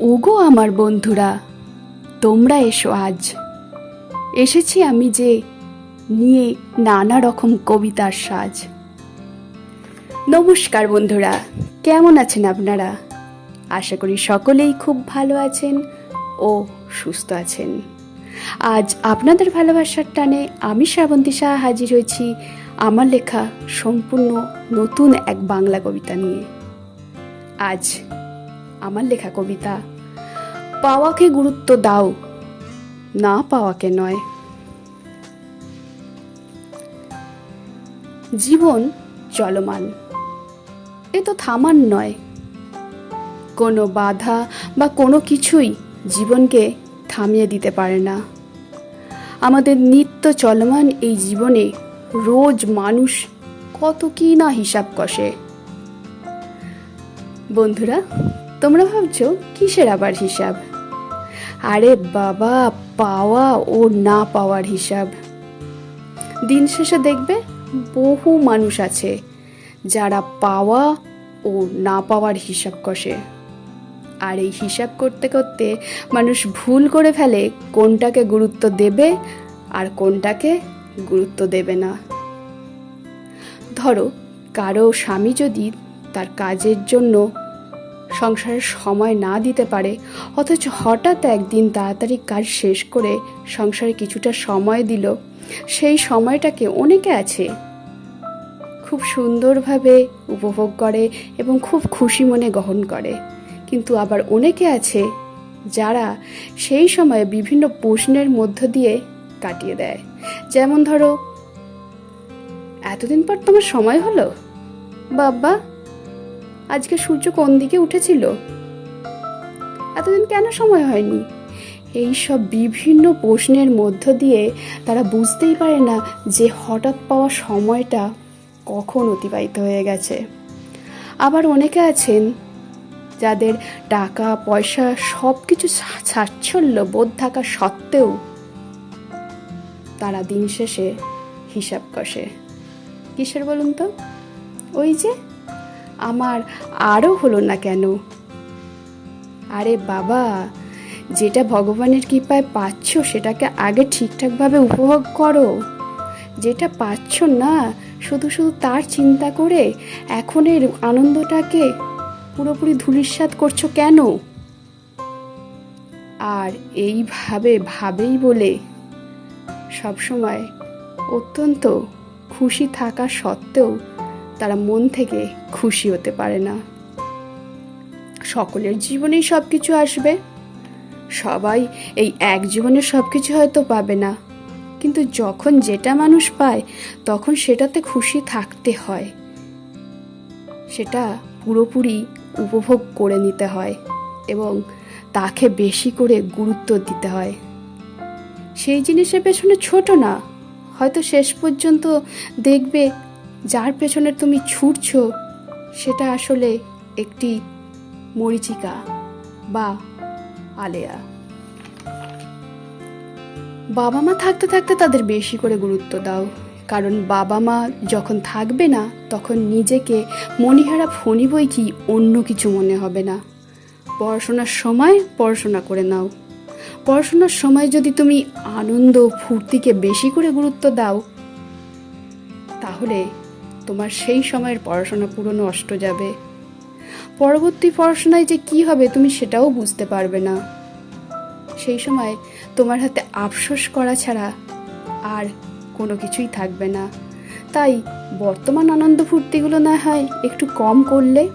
ওগো আমার বন্ধুরা, তোমরা এসো আজ। এসেছি আমি যে নিয়ে নানা রকম কবিতার সাজ। নমস্কার বন্ধুরা, কেমন আছেন আপনারা? আশা করি সকলেই খুব ভালো আছেন ও সুস্থ আছেন। আজ আপনাদের ভালোবাসার টানে আমি শ্রাবন্তী সাহা হাজির হয়েছি আমার লেখা সম্পূর্ণ নতুন এক বাংলা কবিতা নিয়ে। আজ আমার লেখা কবিতা। পাওয়াকে গুরুত্ব দাও, না পাওয়াকে নয়। জীবন চলমান, এ তো থামান নয়। কোনো বাধা বা কোনো কিছুই জীবনকে থামিয়ে দিতে পারে না। আমাদের নিত্য চলমান এই জীবনে রোজ মানুষ কত কি না হিসাব কষে। বন্ধুরা তোমরা ভাবছ কিসের আবার হিসাব? আরে বাবা, পাওয়া ও না পাওয়ার হিসাব। দিন শেষে দেখবে বহু মানুষ আছে যারা পাওয়া ও না পাওয়ার হিসাব কষে। আর এই হিসাব করতে করতে মানুষ ভুল করে ফেলে কোনটাকে গুরুত্ব দেবে আর কোনটাকে গুরুত্ব দেবে না। ধরো, কারও স্বামী যদি তার কাজের জন্য সংসারের সময় না দিতে পারে, অথচ হঠাৎ একদিন তাড়াতাড়ি কাজ শেষ করে সংসারে কিছুটা সময় দিল, সেই সময়টাকে অনেকে আছে খুব সুন্দরভাবে উপভোগ করে এবং খুব খুশি মনে গ্রহণ করে। কিন্তু আবার অনেকে আছে যারা সেই সময়ে বিভিন্ন প্রশ্নের মধ্য দিয়ে কাটিয়ে দেয়। যেমন ধরো, এতদিন পর তোমার সময় হলো? বাবা আজকে সূর্য কোন দিকে উঠেছিল? এতদিন কেন সময় হয়নি? এই সব বিভিন্ন প্রশ্নের মধ্য দিয়ে তারা বুঝতেই পারে না যে হঠাৎ পাওয়া সময়টা কখন অতিবাহিত হয়ে গেছে। আবার অনেকে আছেন যাদের টাকা, পয়সা সব কিছু সাচ্ছল্য বোধ থাকা সত্ত্বেও তারা দিন শেষে হিসাব কষে। কিসের বলুন তো? ওই যে আমার আরও হলো না কেন? আরে বাবা, যেটা ভগবানের কৃপায় পাচ্ছ সেটাকে আগে ঠিকঠাকভাবে উপভোগ করো। যেটা পাচ্ছ না, শুধু শুধু তার চিন্তা করে এখনের আনন্দটাকে পুরোপুরি ধুলিস্বাদ করছ কেন? আর এইভাবে ভাবেই বলে সবসময় অত্যন্ত খুশি থাকা সত্ত্বেও তারা মন থেকে খুশি হতে পারে না। সকলের জীবনেই সব কিছু আসবে। সবাই এই এক জীবনে সব কিছু হয়তো পাবে না। কিন্তু যখন যেটা মানুষ পায়, তখন সেটাতে খুশি থাকতে হয়। সেটা পুরোপুরি উপভোগ করে নিতে হয় এবং তাকে বেশি করে গুরুত্ব দিতে হয়। সেই জিনিসের পেছনে ছোট না, হয়তো শেষ পর্যন্ত দেখবে যার পেছনে তুমি ছুটছ, সেটা আসলে একটি মরিচিকা বা আলেয়া। বাবা মা থাকতে থাকতে তাদের বেশি করে গুরুত্ব দাও, কারণ বাবা মা যখন থাকবে না, তখন নিজেকে মনিহারা ফণি বই কি অন্য কিছু মনে হবে না। পড়াশোনার সময় পড়াশোনা করে নাও। পড়াশোনার সময় যদি তুমি আনন্দ ফুর্তিকে বেশি করে গুরুত্ব দাও, তাহলে তোমার সেই সময়ের পড়াশোনা পুরো নষ্ট যাবে। পরবর্তী পড়াশোনায় যে কি হবে তুমি সেটাও বুঝতে পারবে না। সেই সময় তোমার হাতে আফসোস করা ছাড়া আর কোনো কিছুই থাকবে না। তাই বর্তমান আনন্দ ফুর্তিগুলো না হয় একটু কম করলে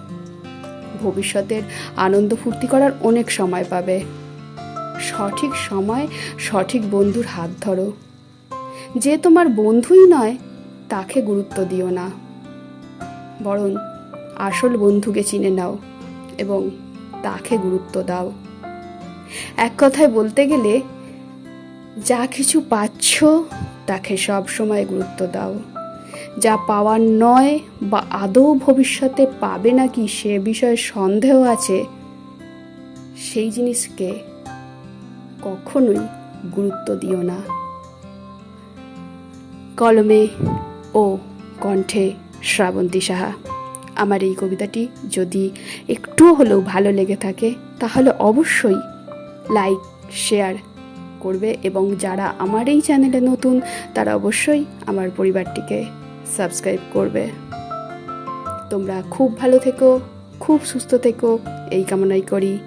ভবিষ্যতের আনন্দ ফুর্তি করার অনেক সময় পাবে। সঠিক সময় সঠিক বন্ধুর হাত ধরো। যে তোমার বন্ধুই নয় তাকে গুরুত্ব দিও না। বরং আসল বন্ধুকে চিনে নাও এবং তাকে গুরুত্ব দাও। এক কথায় বলতে গেলে, যা কিছু পাচ্ছ তাকে সব সময় গুরুত্ব দাও। যা পাওয়ার নয় বা আদৌ ভবিষ্যতে পাবে নাকি সে বিষয়ে সন্দেহ আছে, সেই জিনিসকে কখনোই গুরুত্ব দিও না। কলমে ও কণ্ঠে শ্রাবন্তী সাহা। আমার এই কবিতাটি যদি একটুও হলেও ভালো লেগে থাকে, তাহলে অবশ্যই লাইক, শেয়ার করবে এবং যারা আমার এই চ্যানেলে নতুন, তারা অবশ্যই আমার পরিবারটিকে সাবস্ক্রাইব করবে। তোমরা খুব ভালো থেকো, খুব সুস্থ থেকো, এই কামনাই করি।